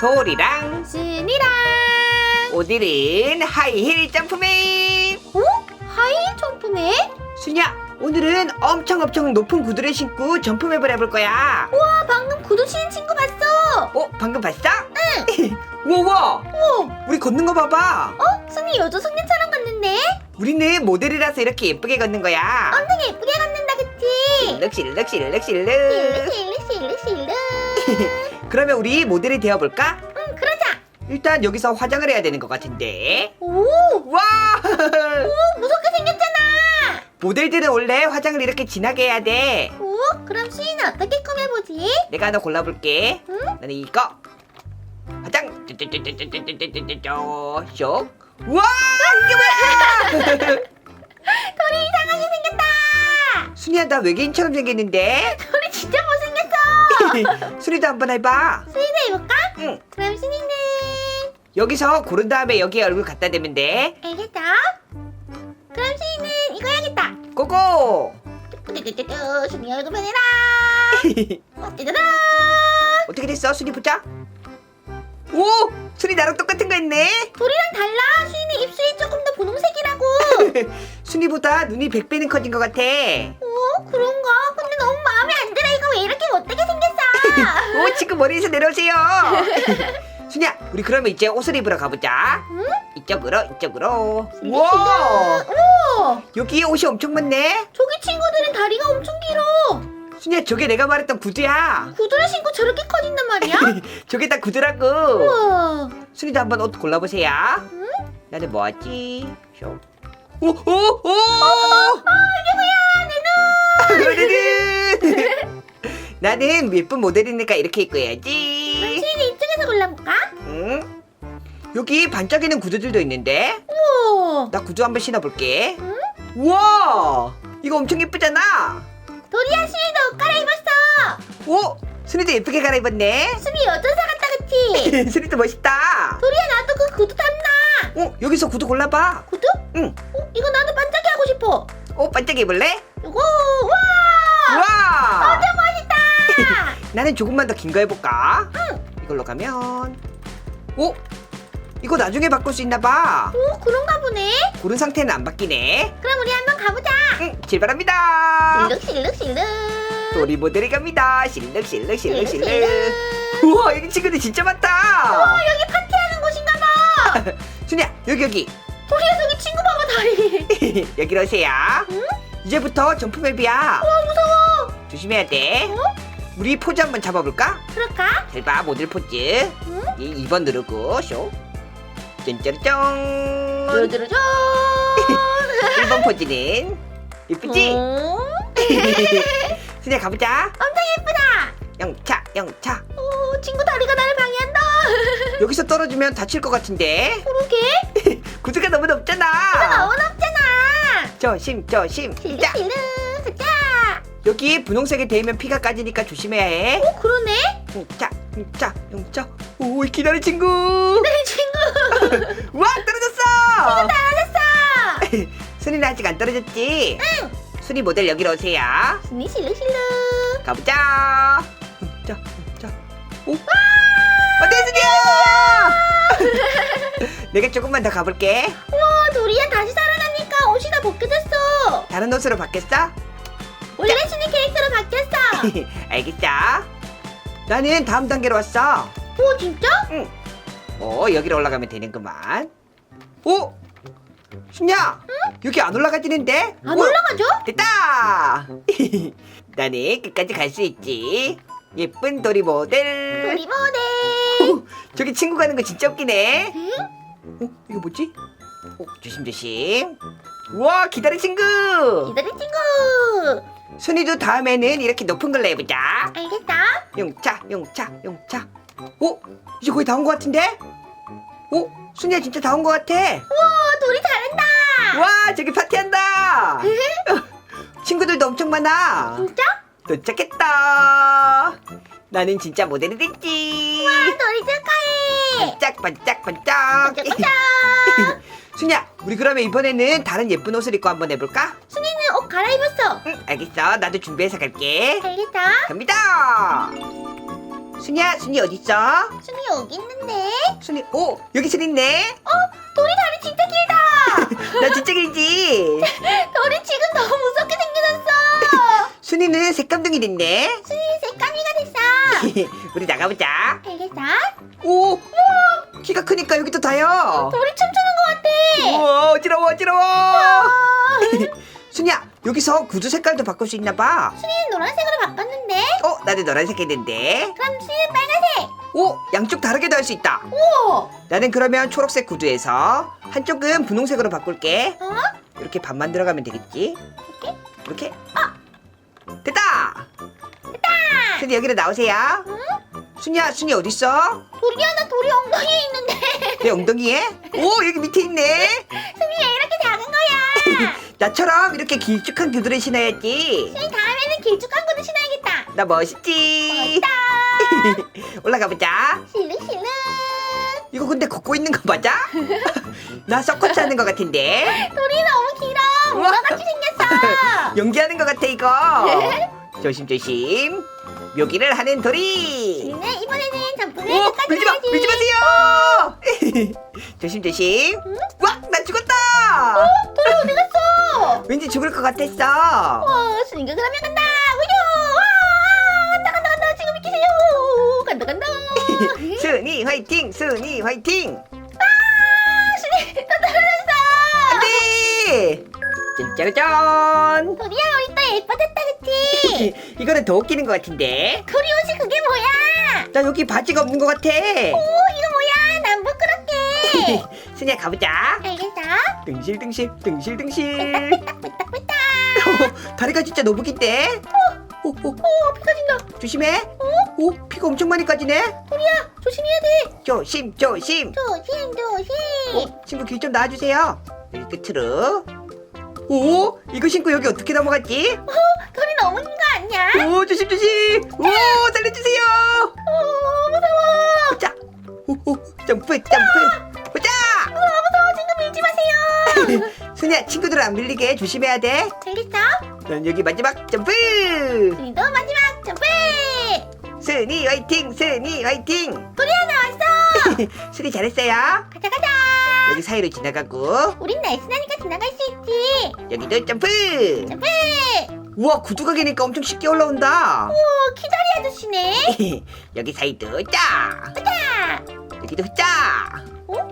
돌이랑 신이랑 오디린 하이힐 점프맨 오? 하이힐 점프맨? 순야 오늘은 엄청 엄청 높은 구두를 신고 점프맵을 해볼 거야 우와 방금 구두 신은 친구 봤어 어? 방금 봤어? 응 우와 우와 우와 우리 걷는 거 봐봐 어? 순이 여자 손님처럼 걷는데? 우리는 모델이라서 이렇게 예쁘게 걷는 거야 엄청 예쁘게 걷는다 그치? 실룩실룩실룩실룩 실룩실룩실룩실룩 그러면 우리 모델이 되어볼까? 응 그러자. 일단 여기서 화장을 해야 되는 것 같은데. 오! 와! 오 무섭게 생겼잖아. 모델들은 원래 화장을 이렇게 진하게 해야 돼. 오? 그럼 수이는 어떻게 꾸며보지? 내가 하나 골라볼게. 응? 나는 이거. 화장! 쪼쪼쪼쪼쪼쪼쪼쪼 쇽 우와! 이게 뭐야? 돌이 이상하게 생겼다. 순이야 나 외계인처럼 생겼는데 못생겼어 순이도 한번 해봐. 수이도 해볼까? 응. 그럼 순이는? 여기서 고른 다음에 여기에 얼굴 갖다 대면 돼. 알겠어? 그럼 수이는 이거 해야겠다. 고고! 뚜뚜뚜뚜 순이 얼굴 변해라. 어, 짜자잔 어떻게 됐어? 순이 보자. 오! 순이 나랑 똑같은 거 했네. 돌이랑 달라. 수이는 입술이 조금 더 분홍색이라고. 순이보다 눈이 100배는 커진 것 같아. 어? 그런가? 근데 너무 마음에 안 들어 머리에서 내려오세요 순이야 우리 그러면 이제 옷을 입으러 가보자 응? 이쪽으로 이쪽으로 순이 와 신나. 우와 여기 옷이 엄청 많네 저기 친구들은 다리가 엄청 길어 순이야 저게 내가 말했던 구두야 구두를 신고 저렇게 커진단 말이야? 저게 다 구두라고 우와 순이도 한번 옷 골라보세요 응? 나는 뭐 하지 쇼. 오 오오 이게 뭐야 오르르 나는 예쁜 모델이니까 이렇게 입고 해야지. 수이는 이쪽에서 골라볼까? 응? 여기 반짝이는 구두들도 있는데? 우와. 나 구두 한번 신어볼게. 응? 우와! 이거 엄청 예쁘잖아! 도리야 수이도 옷 갈아입었어! 오 순이도 예쁘게 갈아입었네? 수이 여전사 같다 그치? 순이도 멋있다! 도리야 나도 그 구두 탐나! 어? 여기서 구두 골라봐. 구두? 응. 어? 이거 나도 반짝이 하고 싶어. 어? 반짝이 입을래? 이거 와! 우와! 완전 멋있다 나는 조금만 더 긴 거 해볼까? 이걸로 가면. 오! 이거 나중에 바꿀 수 있나 봐. 오 그런가 보네. 고른 상태는 안 바뀌네. 그럼 우리 한번 가보자. 응 출발합니다. 실룩 실룩 실룩. 우리 모델이 갑니다. 실룩 실룩 실룩 실룩. 우와 여기 친구들 진짜 많다. 어 여기 파티하는 곳인가 봐. 순이야 여기 여기. 도리야 저기 친구 봐봐 다리. 여기로 오세요. 응? 이제부터 점프맵이야. 와 무서워. 조심해야 돼. 어? 우리 포즈 한번 잡아볼까? 그럴까? 잘 봐 모델 포즈. 응? 이 2번 누르고 쇼. 짠짜르짠. 뚜루뚜루짠. 1번 포즈는 예쁘지? 어? 순이야 가보자. 엄청 예쁘다. 영차 영차. 오 친구 다리가 나를 방해한다. 여기서 떨어지면 다칠 것 같은데. 그러게. 구두가 너무 높잖아. 너무 높잖아. 조심 조심. 가자 여기 분홍색이 되면 피가 까지니까 조심해야 해. 오 그러네? 영차 영차 영차 오이 기다려 친구. 내 친구. 와 떨어졌어. 잘하셨어 순이는 아직 안 떨어졌지? 응. 순이 모델 여기로 오세요. 순이 실룩 실룩. 가보자. 자, 자. 오. 어때 순이야? 내가 조금만 더 가볼게. 우와 도리야 다시 살아나니까 옷이 다 벗겨졌어. 다른 옷으로 바뀌었어? 순이 캐릭터로 바뀌었어. 알겠어 나는 다음 단계로 왔어. 오 진짜? 어 여기로 올라가면 되는구만. 오! 순야! 여기 안 올라가지는데? 안 우와, 올라가죠? 됐다! 나는 끝까지 갈 수 있지. 예쁜 도리 모델. 도리 모델. 오, 저기 친구 가는 거 진짜 웃기네. 응? 어 이거 뭐지? 어, 조심 조심. 우와 기다려 친구! 기다려 친구 순이도 다음에는 이렇게 높은 걸로 해보자. 알겠어? 용차 용차 용차. 오 이제 거의 다 온 것 같은데? 오 순이야 진짜 다 온 것 같아. 우와 도리 잘한다. 와 저기 파티한다. 친구들도 엄청 많아. 진짜? 도착했다. 나는 진짜 모델이 됐지. 아, 도리 축하해. 반짝 반짝 반짝. 반짝반짝. 순이야 우리 그러면 이번에는 다른 예쁜 옷을 입고 한번 해볼까? 순이는 옷 갈아입었어 응 알겠어 나도 준비해서 갈게 알겠어? 갑니다 순이야 순이 어딨어? 순이 여기 있는데. 순이 오 여기 순이 있네 돌이 다리 진짜 길다. 나 진짜 길지 돌이 지금 너무 무섭게 생겨졌어. 순이는 색감둥이 됐네 순이 새까미가 됐어. 우리 나가보자 알겠어? 오 키가 크니까 여기도 다요 돌이 춤추는 것 같아. 우와 어지러워 어지러워 아, 순이야 여기서 구두 색깔도 바꿀 수 있나 봐 순이는 노란색으로 바꿨는데. 어, 나도 노란색 했는데. 그럼 순이는 빨간색. 오, 양쪽 다르게도 할 수 있다. 오. 나는 그러면 초록색 구두에서 한쪽은 분홍색으로 바꿀게. 어? 이렇게 반 만 들어가면 되겠지? 이렇게? 이렇게? 됐다! 됐다! 순이 여기로 나오세요. 순이야, 순이 어딨어? 돌이야 나 돌이 엉덩이에 있는데. 내 엉덩이에? 오, 여기 밑에 있네. 순이 왜 이렇게 작은 거야? 나처럼 이렇게 길쭉한 구두를 신어야지. 순이 다음에는 길쭉한 거도 신어야겠다. 나 멋있지? 멋있다. 올라가 보자. 실룩실룩. 이거 근데 걷고 있는 거 맞아? 나 서커트 하는 것 같은데. 돌이 너무 길어. 우와. 문어같이 생겼어. 연기하는 것 같아 이거 조심조심 묘기를 하는 도리 우리는 이번에는 점프를 오 끝까지 밀지 마 해야지. 밀지 마세요 조심조심 와 나 죽었다 돌이 어디 갔어? 왠지 죽을 것 같았어 와, 순이가 그러면 간다. 우유. 와, 간다 간다 간다. 지금 이기세요. 간다 간다. 순이 화이팅 순이 화이팅 아, 순이 또 떨어졌어. 안돼 짠짜라짠 돌이야, 우리 또 예뻐졌다, 그치? 이거는 더 웃기는 것 같은데 돌이 옷이 그게 뭐야? 나 여기 바지가 없는 것 같아 오, 이거 뭐야? 난 부끄럽게. 순이야 가보자 알겠어? 등실등실 등실등실 삐딱삐딱. 다리가 진짜 너무 긴데? 오, 오, 오, 피 터진다. 조심해. 오, 피가 엄청 많이 까지네. 돌이야, 조심해야 돼. 조심, 조심. 조심, 조심. 어, 친구 길좀 놔주세요. 여기 끝으로. 오, 이거 신고 여기 어떻게 넘어갔지? 돌이 넘은 거 아니야? 오, 조심, 조심. 오, 살려주세요. 오, 무서워. 보자. 오, 오, 점프, 점프. 마세요. 순이야, 친구들 안 밀리게 조심해야 돼. 알겠어? 난 여기 마지막 점프. 우리도 마지막 점프! 순이 화이팅, 순이 화이팅. 돌이야 나왔어! 순이 잘했어요. 가자 가자! 여기 사이로 지나가고 우린 날씬하니까 지나갈 수 있지! 여기도 점프. 점프! 우와 구두가 기니까 엄청 쉽게 올라온다 오 키다리 아저씨네! 여기 사이드 짜 가자! 여기도 짜 어?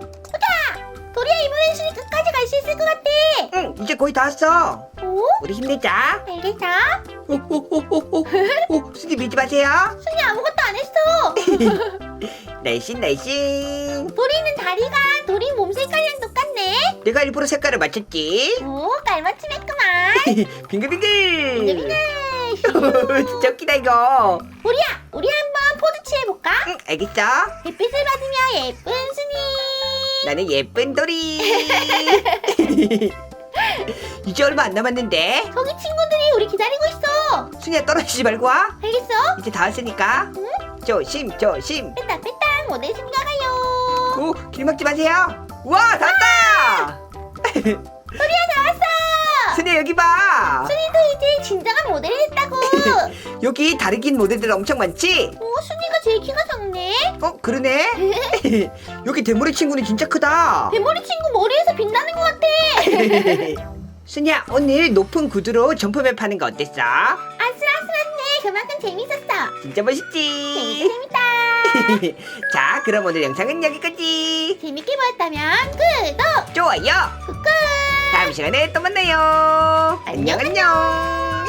돌이야 이번엔 순이 끝까지 갈 수 있을 것 같아! 응, 이제 거의 다 왔어 오? 우리 힘내자 알겠어? 오오 오 오 오 오, 수지 밀지 마세요 순이 아무것도 안 했어! 날씬 날씬 돌이는 다리가 돌이 몸 색깔이랑 똑같네? 내가 일부러 색깔을 맞췄지 오 깔맞춤 했구만! 빙글빙글 빙글빙글! 진짜 웃기다 이거 돌이야 우리 한번 포즈 취해볼까? 응, 알겠어 햇빛을 받으며 예쁜 순이! 나는 예쁜 도리 이제 얼마 안 남았는데 저기 친구들이 우리 기다리고 있어. 순이야 떨어지지 말고 와 알겠어? 이제 다 왔으니까 응? 조심 조심 빼딱빼딱 모델 순이가 가요. 오, 길 막지 마세요. 우와, 다 왔다. 소리야 나왔어. 순이 여기 봐. 순이도 이제 진정한 모델이 됐다고. 여기 다리 긴 모델들 엄청 많지? 오 순이가 제일 키가 작네. 어, 그러네. 여기 대머리 친구는 진짜 크다. 대머리 친구 머리에서 빛나는 것 같아. 순이야, 오늘 높은 구두로 점프맵 하는 거 어땠어? 아슬아슬한데 그만큼 재밌었어. 진짜 멋있지? 재밌다. 자, 그럼 오늘 영상은 여기까지. 재밌게 보았다면 구독, 좋아요. 꾹꾹. 다음 시간에 또 만나요. 안녕, 안녕.